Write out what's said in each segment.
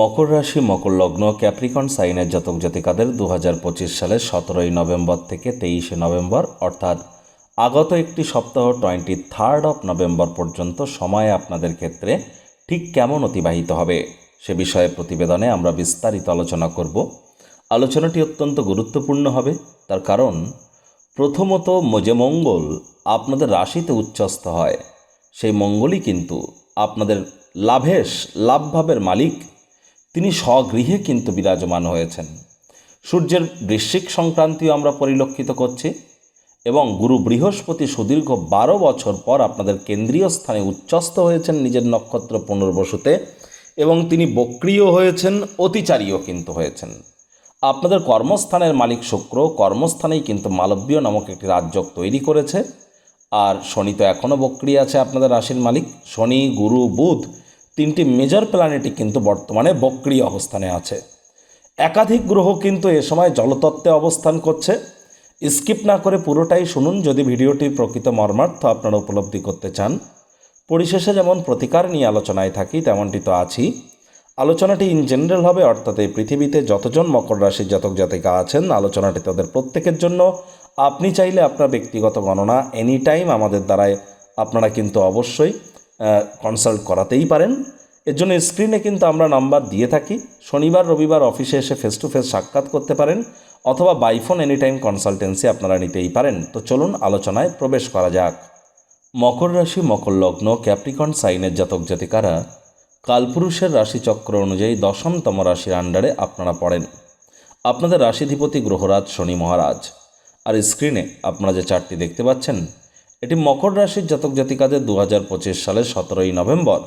মকর রাশি, মকর লগ্ন, ক্যাপ্রিকন, সাইনের জাতক জাতিকাদের দু হাজার পঁচিশ সালের সতেরোই নভেম্বর থেকে তেইশে নভেম্বর, অর্থাৎ আগত একটি সপ্তাহ টোয়েন্টি থার্ড অফ নভেম্বর পর্যন্ত সময় আপনাদের ক্ষেত্রে ঠিক কেমন অতিবাহিত হবে? সে বিষয়ে প্রতিবেদনে আমরা বিস্তারিত আলোচনা করব। আলোচনাটি অত্যন্ত গুরুত্বপূর্ণ হবে, তার কারণ প্রথমত যে মঙ্গল আপনাদের রাশিতে উচ্চস্থ হয়, সেই মঙ্গলই কিন্তু আপনাদের লাভেশ, লাভভাবের মালিক তিনি স্বগৃহে কিন্তু বিরাজমান হয়েছেন। সূর্যের বৃশ্চিক সংক্রান্তিও আমরা পরিলক্ষিত করছি এবং গুরু বৃহস্পতি সুদীর্ঘ বারো বছর পর আপনাদের কেন্দ্রীয় স্থানে উচ্চস্থ হয়েছেন নিজের নক্ষত্র পুনর্বসুতে এবং তিনি বক্রিয় হয়েছেন, অতিচারীও কিন্তু হয়েছেন। আপনাদের কর্মস্থানের মালিক শুক্র কর্মস্থানেই কিন্তু মালব্য নামক একটি রাজ্যক তৈরি করেছে। আর শনি তো এখনও বক্রিয় আছে আপনাদের রাশির মালিক। শনি, গুরু, বুধ তিনটি মেজর প্ল্যানেটই কিন্তু বর্তমানে বক্রিয় অবস্থানে আছে। একাধিক গ্রহ কিন্তু এ সময় জলতত্ত্বে অবস্থান করছে। স্কিপ না করে পুরোটাই শুনুন যদি ভিডিওটির প্রকৃত মর্মার্থ আপনারা উপলব্ধি করতে চান। পরিশেষে যেমন প্রতিকার নিয়ে আলোচনায় থাকি, তেমনটি তো আছি আলোচনাটি ইন জেনারেল হবে, অর্থাৎ এই পৃথিবীতে যতজন মকর রাশির জাতক জাতিকা আছেন, আলোচনাটি তাদের প্রত্যেকের জন্য। আপনি চাইলে আপনার ব্যক্তিগত গণনা এনি টাইম আমাদের দ্বারায়, আপনারা কিন্তু অবশ্যই কনসাল্ট করাতেই পারেন। এর জন্য স্ক্রিনে কিন্তু আমরা নাম্বার দিয়ে থাকি। শনিবার, রবিবার অফিসে এসে ফেস টু ফেস সাক্ষাৎ করতে পারেন অথবা বাইফোন এনি টাইম কনসালটেন্সি আপনারা নিতেই পারেন। তো চলুন আলোচনায় প্রবেশ করা যাক। মকর রাশি, মকর লগ্ন ক্যাপ্রিকন সাইনের জাতক জাতিকারা কালপুরুষের রাশিচক্র অনুযায়ী দশমতম রাশির আন্ডারে আপনারা পড়েন। আপনাদের রাশিধিপতি গ্রহরাজ শনি মহারাজ। আর স্ক্রিনে আপনারা যে চারটি দেখতে পাচ্ছেন এটি মকর রাশির জাতক জাতিকাদের দু হাজার পঁচিশ সালের সতেরোই নভেম্বর।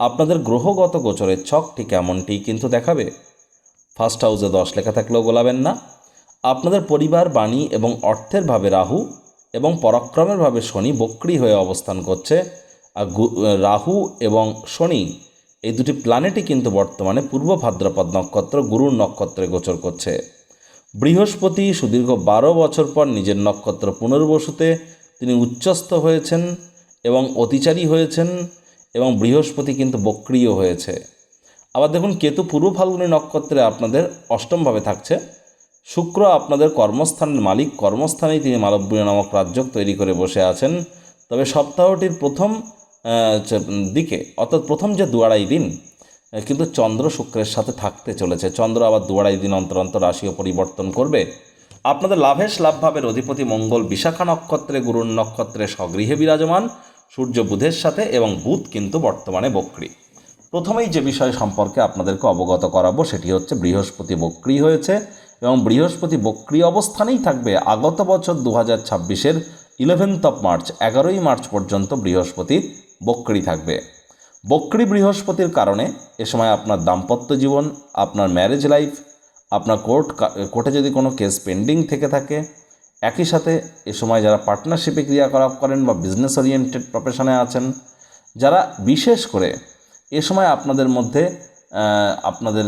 আপনাদের গ্রহগত গোচরের ছকটি কেমনটি কিন্তু দেখাবে। ফার্স্ট হাউসে দশ লেখা থাকলেও গোলাবেন না। আপনাদের পরিবার, বাণী এবং অর্থের ভাবে রাহু এবং পরাক্রমের ভাবে শনি বক্রি হয়ে অবস্থান করছে। আর রাহু এবং শনি এই দুটি প্ল্যানেটই কিন্তু বর্তমানে পূর্ব ভাদ্রপদ নক্ষত্র, গুরুর নক্ষত্রে গোচর করছে। বৃহস্পতি সুদীর্ঘ বারো বছর পর নিজের নক্ষত্র পুনর্বসুতে তিনি উচ্চস্থ হয়েছেন এবং অতিচারী হয়েছেন এবং বৃহস্পতি কিন্তু বক্রিয় হয়েছে। আবার দেখুন, কেতু পূর্ব ফাল্গুনী নক্ষত্রে আপনাদের অষ্টমভাবে থাকছে। শুক্র আপনাদের কর্মস্থানের মালিক। কর্মস্থানেই তিনি মালব্য নামক রাজ্য তৈরি করে বসে আছেন। তবে সপ্তাহটির প্রথম দিকে, অর্থাৎ প্রথম যে দুয়ারাই দিন, কিন্তু চন্দ্র শুক্রের সাথে থাকতে চলেছে। চন্দ্র আবার দুয়ারাই দিন অন্তর অন্তর রাশিও পরিবর্তন করবে। আপনাদের লাভেশ লাভভাবের অধিপতি মঙ্গল বিশাখা নক্ষত্রে, গুরুর নক্ষত্রে স্বগৃহে বিরাজমান, সূর্য বুধের সাথে এবং বুধ কিন্তু বর্তমানে বক্রী। প্রথমেই যে বিষয় সম্পর্কে আপনাদেরকে অবগত করাবো সেটি হচ্ছে বৃহস্পতি বক্রী হয়েছে এবং বৃহস্পতি বক্রী অবস্থানেই থাকবে আগত বছর দু হাজার ছাব্বিশের ইলেভেন্থ অফ মার্চ এগারোই মার্চ পর্যন্ত বৃহস্পতি বক্রী থাকবে। বক্রী বৃহস্পতির কারণে এ সময় আপনার দাম্পত্য জীবন, আপনার ম্যারেজ লাইফ আপনার কোর্ট কোর্টে যদি কোনো কেস পেন্ডিং থেকে থাকে, একই সাথে এ সময় যারা পার্টনারশিপে ক্রিয়াকলাপ করেন বা বিজনেস ওরিয়েন্টেড প্রফেশনে আছেন, যারা বিশেষ করে এ সময় আপনাদের মধ্যে আপনাদের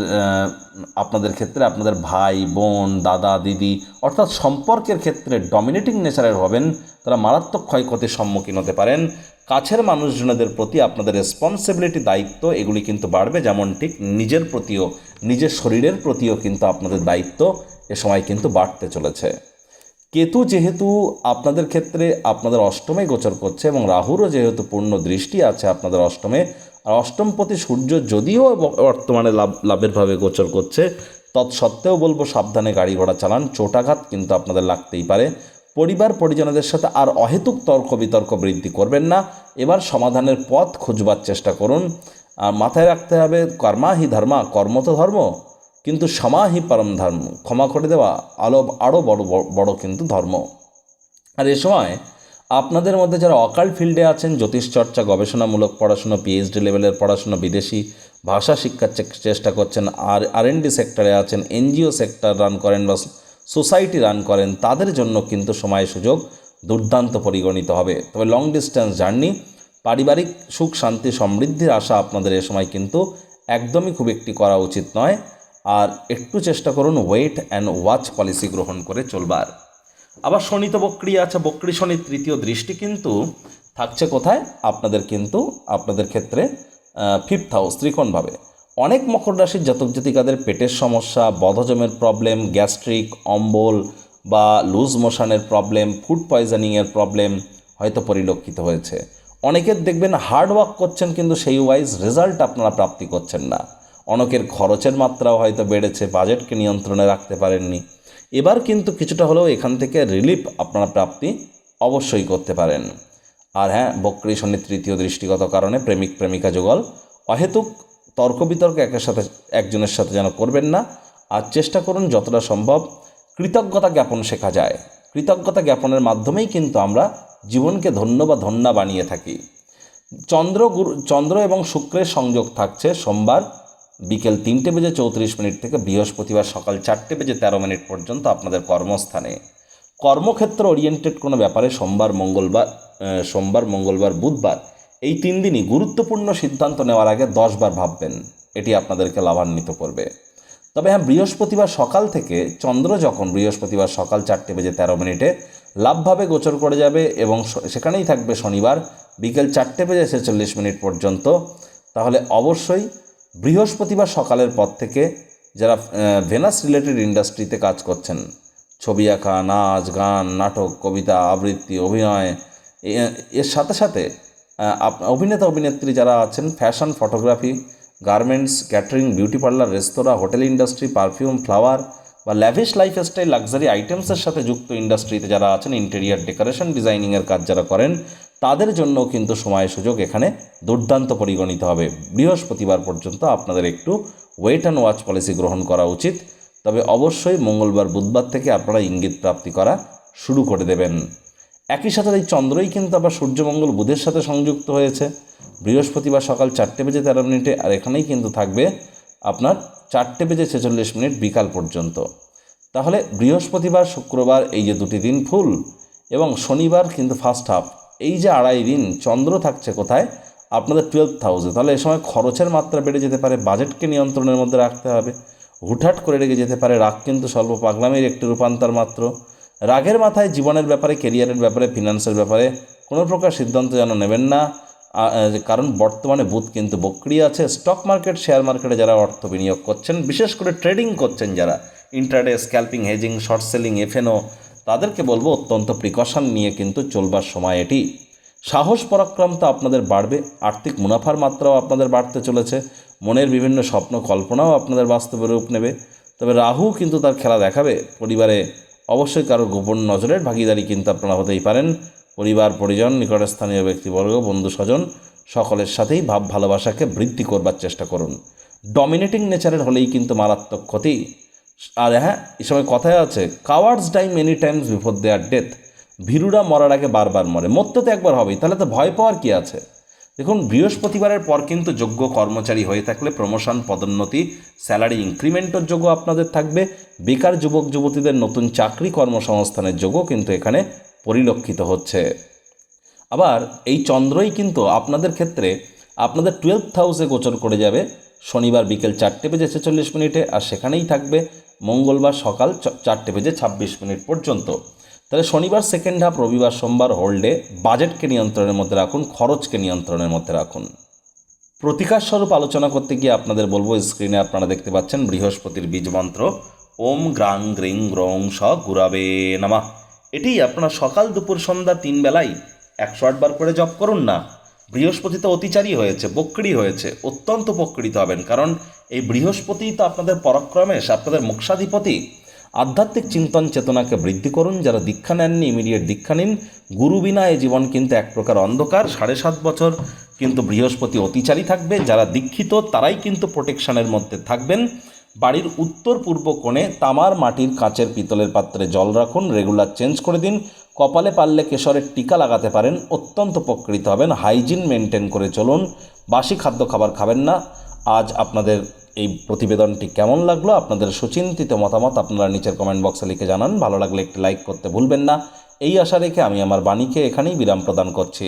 আপনাদের ক্ষেত্রে আপনাদের ভাই, বোন, দাদা, দিদি, অর্থাৎ সম্পর্কের ক্ষেত্রে ডমিনেটিং নেচারের হবেন, তারা মারাত্মক ক্ষয়ক্ষতির সম্মুখীন হতে পারেন। কাছের মানুষজনদের প্রতি আপনাদের রেসপন্সিবিলিটি দায়িত্ব এগুলি কিন্তু বাড়বে, যেমন ঠিক নিজের প্রতিও, নিজের শরীরের প্রতিও কিন্তু আপনাদের দায়িত্ব এ সময় কিন্তু বাড়তে চলেছে। কেতু যেহেতু আপনাদের ক্ষেত্রে আপনাদের অষ্টমে গোচর করছে এবং রাহুরও যেহেতু পূর্ণ দৃষ্টি আছে আপনাদের অষ্টমে, আর অষ্টমপতি সূর্য যদিও বর্তমানে লাভ, লাভের ভাবে গোচর করছে, তৎসত্ত্বেও বলব সাবধানে গাড়ি ঘোড়া চালান, চোটাঘাত কিন্তু আপনাদের লাগতেই পারে। পরিবার পরিজনদের সাথে আর অহেতুক তর্ক বিতর্ক বৃদ্ধি করবেন না। এবার সমাধানের পথ খুঁজবার চেষ্টা করুন। আর মাথায় রাখতে হবে কর্মাহি ধর্মা, কর্ম তো ধর্ম। কিন্তু সমাহি পরম ধর্ম। ক্ষমা করে দেওয়া আলো আরও বড় বড়- কিন্তু ধর্ম। আর এ সময় আপনাদের মধ্যে যারা অকাল ফিল্ডে আছেন জ্যোতিষচর্চা গবেষণামূলক পড়াশুনো পিএইচডি লেভেলের পড়াশুনো, বিদেশি ভাষা শিক্ষার চেষ্টা করছেন, আর আর সেক্টরে আছেন, এনজিও সেক্টর রান করেন বা সোসাইটি রান করেন, তাদের জন্য কিন্তু সময় সুযোগ দুর্দান্ত পরিগণিত হবে। তবে লং ডিস্টেন্স জার্নি পারিবারিক সুখ, শান্তি, সমৃদ্ধির আশা আপনাদের এ সময় কিন্তু একদমই খুব একটি করা উচিত নয়। আর একটু চেষ্টা করুন ওয়েট অ্যান্ড ওয়াচ পলিসি গ্রহণ করে চলবার। আবার শনি তো বক্রি আছে, বক্রি শনির তৃতীয় দৃষ্টি কিন্তু থাকছে কোথায়? আপনাদের কিন্তু, আপনাদের ক্ষেত্রে ফিফথ হাউস ত্রিকোণভাবে। অনেক মকর রাশির জাতক জাতিকাদের পেটের সমস্যা, বদহজমের প্রবলেম গ্যাস্ট্রিক অম্বল বা লুজ মোশনের প্রবলেম ফুড পয়জনিংয়ের প্রবলেম হয়তো পরিলক্ষিত হয়েছে। অনেকের দেখবেন হার্ড ওয়ার্ক করছেন কিন্তু সেই ওয়াইজ রেজাল্ট আপনারা প্রাপ্তি করছেন না। অনেকের খরচের মাত্রাও হয়তো বেড়েছে বাজেটকে নিয়ন্ত্রণে রাখতে পারেননি। এবার কিন্তু কিছুটা হলেও এখান থেকে রিলিফ আপনারা প্রাপ্তি অবশ্যই করতে পারেন। আর হ্যাঁ বক্রী শনি তৃতীয় দৃষ্টিগত কারণে প্রেমিক প্রেমিকা যুগল, অহেতুক তর্ক বিতর্ক একের সাথে একজনের সাথে যেন করবেন না, আর চেষ্টা করুন যতটা সম্ভব কৃতজ্ঞতা জ্ঞাপন শেখা যায়। কৃতজ্ঞতা জ্ঞাপনের মাধ্যমেই কিন্তু আমরা জীবনকে ধন্য বা ধন্যা বানিয়ে থাকি। চন্দ্র গুরু, চন্দ্র এবং শুক্রের সংযোগ থাকছে সোমবার বিকেল তিনটে বেজে চৌত্রিশ মিনিট থেকে বৃহস্পতিবার সকাল চারটে বেজে তেরো মিনিট পর্যন্ত আপনাদের কর্মস্থানে। কর্মক্ষেত্র ওরিয়েন্টেড কোনো ব্যাপারে সোমবার, মঙ্গলবার সোমবার, মঙ্গলবার, বুধবার এই তিন দিনই গুরুত্বপূর্ণ সিদ্ধান্ত নেওয়ার আগে দশবার ভাববেন, এটি আপনাদেরকে লাভান্বিত করবে। তবে হ্যাঁ বৃহস্পতিবার সকাল থেকে চন্দ্র যখন বৃহস্পতিবার সকাল চারটে বেজে তেরো মিনিটে লাভভাবে গোচর করে যাবে এবং সেখানেই থাকবে শনিবার বিকেল চারটে বেজে ছেচল্লিশ মিনিট পর্যন্ত, তাহলে অবশ্যই বৃহস্পতিবার সকালের পর থেকে যারা ভেনাস রিলেটেড ইন্ডাস্ট্রিতে কাজ করছেন, ছবি আঁকা, নাচ, গান, নাটক, কবিতা, আবৃত্তি, অভিনয় এর সাথে সাথে অভিনেতা, অভিনেত্রী যারা আছেন fashion photography garments catering beauty parlour রেস্তোরাঁ হোটেল ইন্ডাস্ট্রি পারফিউম ফ্লাওয়ার বা ল্যাভিশ লাইফস্টাইল লাক্সারি আইটেমসের সাথে যুক্ত ইন্ডাস্ট্রিতে যারা আছেন ইন্টেরিয়ার ডেকোরেশন ডিজাইনিংয়ের কাজ যারা করেন, তাদের জন্য কিন্তু সময় সুযোগ এখানে দুর্দান্ত পরিগণিত হবে। বৃহস্পতিবার পর্যন্ত আপনাদের একটু ওয়েট অ্যান্ড ওয়াচ পলিসি গ্রহণ করা উচিত। তবে অবশ্যই মঙ্গলবার, বুধবার থেকে আপনারা ইঙ্গিত প্রাপ্তি করা শুরু করে দেবেন। একই সাথে এই চন্দ্রই কিন্তু আবার সূর্যমঙ্গল বুধের সাথে সংযুক্ত হয়েছে। বৃহস্পতিবার সকাল চারটে বেজে তেরো মিনিটে, আর এখানেই কিন্তু থাকবে আপনার চারটে বেজে ছেচল্লিশ মিনিট বিকাল পর্যন্ত। তাহলে বৃহস্পতিবার, শুক্রবার এই যে দুটি দিন ফুল এবং শনিবার কিন্তু ফার্স্ট হাফ এই যে আড়াই দিন চন্দ্র থাকছে কোথায়? আপনাদের টুয়েলভ থাউজেন্ড তাহলে এ সময় খরচের মাত্রা বেড়ে যেতে পারে বাজেটকে নিয়ন্ত্রণের মধ্যে রাখতে হবে। হুটহাট করে রেগে যেতে পারে, রাগ কিন্তু স্বল্প পাগলামের একটি রূপান্তর মাত্র। রাগের মাথায় জীবনের ব্যাপারে কেরিয়ারের ব্যাপারে, ফিনান্সের ব্যাপারে কোনো প্রকার সিদ্ধান্ত যেন নেবেন না। কারণ বর্তমানে বুথ কিন্তু বক্রি আছে। স্টক মার্কেট, শেয়ার মার্কেটে যারা অর্থ বিনিয়োগ করছেন, বিশেষ করে ট্রেডিং করছেন যারা, intraday, scalping, hedging, short selling, FNO, তাদেরকে বলব অত্যন্ত প্রিকশন নিয়ে কিন্তু চলবার সময় এটি। সাহস, পরাক্রমতা আপনাদের বাড়বে, আর্থিক মুনাফার মাত্রাও আপনাদের বাড়তে চলেছে, মনের বিভিন্ন স্বপ্ন, কল্পনাও আপনাদের বাস্তবে রূপ নেবে। তবে রাহু কিন্তু তার খেলা দেখাবে, পরিবারে অবশ্যই কারও গোপন নজরের ভাগিদারি কিন্তু আপনারা হতেই পারেন। পরিবার, পরিজন, নিকটস্থানীয় ব্যক্তিবর্গ, বন্ধু, স্বজন, সকলের সাথেই ভাব ভালোবাসাকে বৃদ্ধি করবার চেষ্টা করুন। ডমিনেটিং নেচারের হলেই কিন্তু মারাত্মক ক্ষতি। আর হ্যাঁ এই সময় কথায় আছে cowards die many times before their death ভীরুরা মরার আগে বারবার মরে। মরতে তো একবার হবেই, তাহলে তো ভয় পাওয়ার কী আছে? দেখুন, বৃহস্পতিবারের পর কিন্তু যোগ্য কর্মচারী হয়ে থাকলে প্রমোশন পদোন্নতি স্যালারি ইনক্রিমেন্টের যোগ্য আপনাদের থাকবে। বেকার যুবক, যুবতীদের নতুন চাকরি কর্মসংস্থানের যোগ্য কিন্তু এখানে পরিলক্ষিত হচ্ছে। আবার এই চন্দ্রই কিন্তু আপনাদের ক্ষেত্রে আপনাদের টুয়েলভ হাউসে গোচর করে যাবে। শনিবার বিকেল চারটে বেজে ছেচল্লিশ মিনিটে আর সেখানেই থাকবে। মঙ্গলবার সকাল চারটে বেজে ছাব্বিশ মিনিট পর্যন্ত। তাহলে শনিবার সেকেন্ড হাফ রবিবার, সোমবার হোল্ডে বাজেটকে নিয়ন্ত্রণের মধ্যে রাখুন, খরচকে নিয়ন্ত্রণের মধ্যে রাখুন। প্রতিকার স্বরূপ আলোচনা করতে গিয়ে আপনাদের বলব স্ক্রিনে আপনারা দেখতে পাচ্ছেন বৃহস্পতির বীজ মন্ত্র, ওম গ্রাং গ্রিং গ্রং স গুরাবে নামা। এটি আপনারা সকাল দুপুর সন্ধ্যা তিন বেলায় একশো আটবার করে জপ করুন না বৃহস্পতি তো অতিচারী হয়েছে, বক্রি হয়েছে, অত্যন্ত উপকৃত হবেন। কারণ এই বৃহস্পতি তো আপনাদের পরাক্রমেশ, আপনাদের মোক্ষাধিপতি। আধ্যাত্মিক চিন্তন চেতনাকে বৃদ্ধি করুন, যারা দীক্ষা নেননি ইমিডিয়েট দীক্ষা নিন। গুরু বিনা এই জীবন কিন্তু এক প্রকার অন্ধকার, সাড়ে সাত বছর কিন্তু বৃহস্পতি অতিচারী থাকবে, যারা দীক্ষিত তারাই কিন্তু প্রোটেকশনের মধ্যে থাকবেন। বাড়ির উত্তর পূর্ব কোণে তামার মাটির কাঁচের পিতলের পাত্রে জল রাখুন রেগুলার চেঞ্জ করে দিন। কপালে পারলে কেশরের টিকা লাগাতে পারেন, অত্যন্ত উপকৃত হবেন হাইজিন মেনটেন করে চলুন। বাসি খাদ্য খাবার খাবেন না। আজ আপনাদের এই প্রতিবেদনটি কেমন লাগল, আপনাদের সুচিন্তিত মতামত আপনারা নিচের কমেন্ট বক্সে লিখে জানান। ভালো লাগলে একটি লাইক করতে ভুলবেন না। এই আশা রেখে আমি আমার বাণীকে এখানেই বিরাম প্রদান করছি।